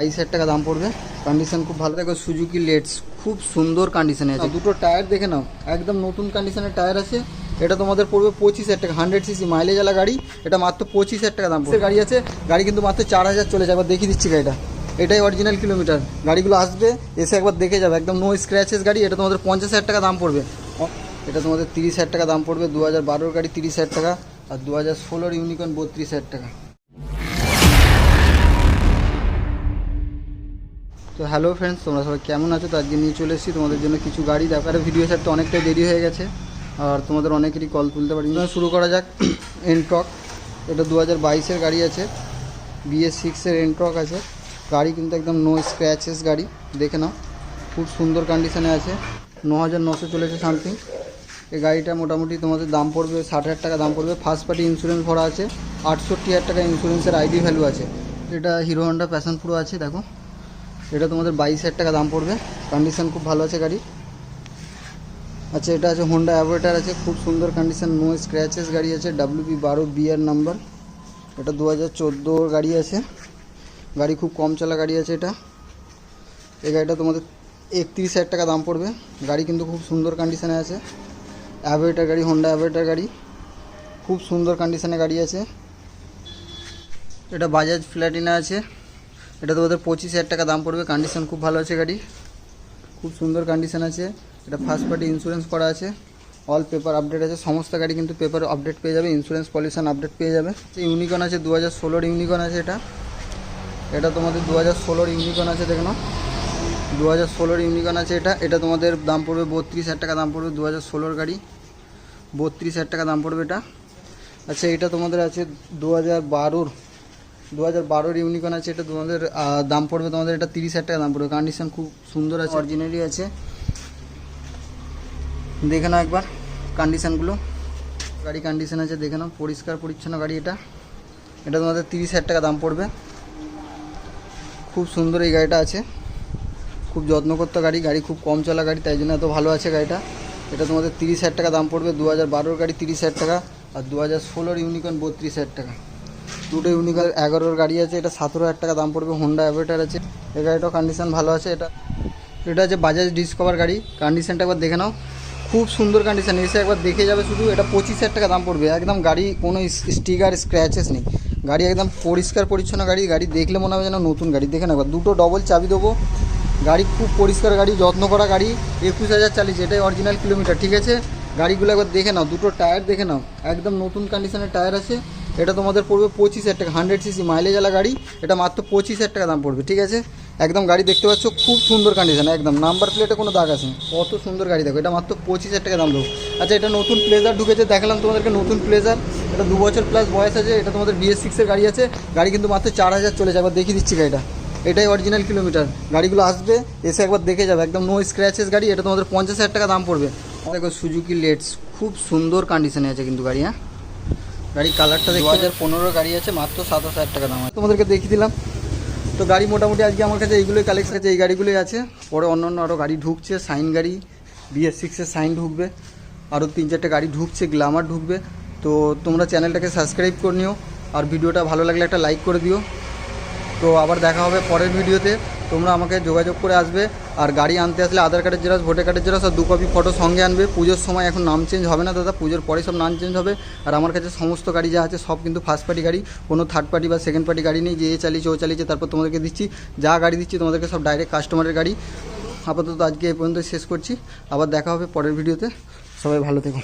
বাইশ হাজার টাকা দাম পড়বে। কন্ডিশন খুব ভালো। দেখো সুজুকি লেটস খুব সুন্দর কন্ডিশনে আছে। দুটো টায়ার দেখে নাও। একদম নতুন কন্ডিশনের টায়ার আছে। এটা তোমাদের পড়বে পঁচিশ হাজার টাকা। হান্ড্রেড সিসি মাইলেজ আলা গাড়ি। এটা মাত্র পঁচিশ হাজার টাকা দাম পড়বে। গাড়ি আছে। গাড়ি কিন্তু মাত্র চার হাজার চলে যাবে দেখিয়ে দিচ্ছি গাড়িটা। এটাই অরিজিনাল কিলোমিটার গাড়িগুলো আসবে এসে একবার দেখে যাবে। একদম নো স্ক্র্যাচেস গাড়ি। এটা তোমাদের পঞ্চাশ হাজার টাকা দাম পড়বে। এটা তোমাদের তিরিশ হাজার টাকা দাম পড়বে। দু হাজার বারোর গাড়ি তিরিশ হাজার টাকা। আর দু হাজার ষোলোর ইউনিকর্ন বত্রিশ হাজার টাকা। তো হ্যালো ফ্রেন্ডস, তোমরা সবাই কেমন আছো? তো আজকে নিয়ে চলে এসেছি তোমাদের জন্য কিছু গাড়ি দেখার। ভিডিও ছাড়তে অনেকটাই দেরি হয়ে গেছে। আর তোমাদের অনেকেরই কল তুলতে পারি শুরু করা যাক। এনট্রক এটা দু হাজার বাইশের গাড়ি আছে। বিএস সিক্সের এনট্রক আছে। গাড়ি কিন্তু একদম নো স্ক্র্যাচেস গাড়ি, দেখে নাও। খুব সুন্দর কন্ডিশনে আছে। ন হাজার নশো চলেছে সামথিং এই গাড়িটা মোটামুটি তোমাদের দাম পড়বে, ষাট হাজার টাকা দাম পড়বে। ফার্স্ট পার্টি ইন্স্যুরেন্স ভরা আছে। আটষট্টি হাজার টাকা ইন্স্যুরেন্সের আইডি ভ্যালু আছে। এটা হিরো হন্ডা প্যাশন প্রো আছে, দেখো। এটা তোমাদের বাইশ হাজার টাকা দাম পড়বে। কন্ডিশন খুব ভালো আছে গাড়ি আচ্ছা এটা আছে হোন্ডা অ্যাভোয়েটার আছে, খুব সুন্দর কন্ডিশন নো স্ক্র্যাচেস গাড়ি আছে ডাব্লিউবি বারো বিআর নাম্বার এটা দু হাজার চোদ্দোর গাড়ি আছে। গাড়ি খুব কম চলা গাড়ি আছে এটা। এই গাড়িটা তোমাদের একত্রিশ হাজার টাকা দাম পড়বে। গাড়ি কিন্তু খুব সুন্দর কন্ডিশনে আছে। অ্যাভোয়েটার গাড়ি হোন্ডা অ্যাভোয়েটার গাড়ি। খুব সুন্দর কন্ডিশনে গাড়ি আছে। এটা বাজাজ প্ল্যাটিনা আছে। এটা তোমাদের পঁচিশ হাজার টাকা দাম পড়বে। কন্ডিশন খুব ভালো আছে গাড়ি খুব সুন্দর কন্ডিশন আছে। এটা ফার্স্ট পার্টি ইন্স্যুরেন্স করা আছে। অল পেপার আপডেট আছে। সমস্ত গাড়ি কিন্তু পেপার আপডেট পেয়ে যাবে। ইন্স্যুরেন্স পলিউশন আপডেট পেয়ে যাবে। ইউনিকন আছে দু হাজার ষোলোর ইউনিকন আছে এটা। এটা তোমাদের দু হাজার ষোলোর ইউনিকন আছে, দেখো দু হাজার ষোলোর ইউনিকন আছে এটা। এটা তোমাদের দাম পড়বে বত্রিশ হাজার টাকা, দাম পড়বে দু হাজার ষোলোর গাড়ি। বত্রিশ হাজার টাকা দাম পড়বে এটা। আচ্ছা এটা তোমাদের আছে দু হাজার বারোর দু হাজার বারোর ইউনিকন আছে এটা তোমাদের দাম পড়বে তোমাদের এটা তিরিশ হাজার টাকা দাম পড়বে। কন্ডিশন খুব সুন্দর আছে। অরিজিনালি আছে। দেখে নাও একবার কন্ডিশনগুলো গাড়ি কন্ডিশন আছে দেখে নাও। পরিষ্কার পরিচ্ছন্ন গাড়ি এটা। এটা তোমাদের তিরিশ হাজার টাকা দাম পড়বে। খুব সুন্দর এই গাড়িটা আছে। খুব যত্ন করতে গাড়ি গাড়ি খুব কম চলা গাড়ি তাই জন্য এত ভালো আছে গাড়িটা। এটা তোমাদের তিরিশ হাজার টাকা দাম পড়বে। দু হাজার বারোর গাড়ি তিরিশ হাজার টাকা আর দু হাজার ষোলোর ইউনিকর্ন বত্রিশ হাজার টাকা। দুটো ইউনিকর্ন এগারোর গাড়ি আছে, এটা সতেরো হাজার টাকা দাম পড়বে হোন্ডা অ্যাভেটার আছে। এই গাড়িটাও কন্ডিশান ভালো আছে, এটা এটা আছে বাজাজ ডিসকভার গাড়ি কন্ডিশনটা একবার দেখে নাও। খুব সুন্দর কন্ডিশান এসে একবার দেখে যাবে শুধু, এটা পঁচিশ হাজার টাকা দাম পড়বে। একদম গাড়ি, কোনো স্টিকার স্ক্র্যাচেস নেই। গাড়ি একদম পরিষ্কার পরিচ্ছন্ন গাড়ি গাড়ি দেখলে মনে হবে যেন নতুন গাড়ি। দেখে না একবার দুটো ডবল চাবি দেবো। গাড়ি খুব পরিষ্কার গাড়ি, যত্ন করা গাড়ি, একুশ হাজার চালিশ, এটাই অরিজিনাল কিলোমিটার ঠিক আছে? গাড়িগুলো একবার দেখে নাও, দুটো টায়ার দেখে নাও। একদম নতুন কন্ডিশনের টায়ার আছে। এটা তোমাদের পড়বে পঁচিশ হাজার টাকা হান্ড্রেড সিসি মাইলেজ আলা গাড়ি, এটা মাত্র পঁচিশ হাজার টাকা দাম পড়বে, ঠিক আছে? একদম গাড়ি দেখতে পাচ্ছ, খুব সুন্দর কন্ডিশন একদম। নাম্বার প্লেটে কোনো দাগ আছে কত সুন্দর গাড়ি দেখো, এটা মাত্র পঁচিশ হাজার টাকা দাম দেবো আচ্ছা এটা নতুন প্লেজার ঢুকেছে, দেখালাম তোমাদেরকে নতুন প্লেজার এটা দু বছর প্লাস বয়স আছে, এটা তোমাদের বিএস সিক্সের গাড়ি আছে। গাড়ি কিন্তু মাত্র চার হাজার চলে যাবে, দেখিয়ে দিচ্ছি গাড়িটা। এটাই অরিজিনাল কিলোমিটার গাড়িগুলো আসবে, এসে একবার দেখে যাবে, একদম নো স্ক্র্যাচেস গাড়ি, এটা তোমাদের পঞ্চাশ হাজার টাকা দাম পড়বে। দেখো সুজুকি লেটস খুব সুন্দর কন্ডিশনে আছে কিন্তু গাড়ি হ্যাঁ? গাড়ি কালারটা দু হাজার পনেরো গাড়ি আছে মাত্র সাতাশ হাজার টাকা দাম আছে। তোমাদেরকে দেখিয়ে দিলাম। তো গাড়ি মোটামুটি আজকে আমার কাছে এইগুলোই কালেকশন আছে এই গাড়িগুলোই আছে। পরে অন্য অন্য আরও গাড়ি ঢুকছে সাইন গাড়ি বিএস সিক্সের সাইন ঢুকবে। আরও তিন চারটে গাড়ি ঢুকছে গ্লামার ঢুকবে। তো তোমরা চ্যানেলটাকে সাবস্ক্রাইব করে নিও। আর ভিডিওটা ভালো লাগলে একটা লাইক করে দিও। তো আবার দেখা হবে পরের ভিডিওতে। তোমরা আমাকে যোগাযোগ করে আসবে। আর গাড়ি আনতে আসলে আধার কার্ডের জেরক্স, ভোটার কার্ডের জেরক্স আর দু কপি ফটো সঙ্গে আনবে। পুজোর সময় এখন নাম চেঞ্জ হবে না দাদা, পুজোর পরে সব নাম চেঞ্জ হবে। আর আমার কাছে সমস্ত গাড়ি যা আছে সব কিন্তু ফার্স্ট পার্টি গাড়ি, কোনো থার্ড পার্টি বা সেকেন্ড পার্টি গাড়ি নেই। যে এ চালিয়েছে, ও চালিয়েছে, তারপর তোমাদেরকে দিচ্ছি। যা গাড়ি দিচ্ছি, তোমাদেরকে সব ডাইরেক্ট কাস্টমারের গাড়ি। আপাতত আজকে এই পর্যন্ত শেষ করছি। আবার দেখা হবে পরের ভিডিওতে। সবাই ভালো থেকো।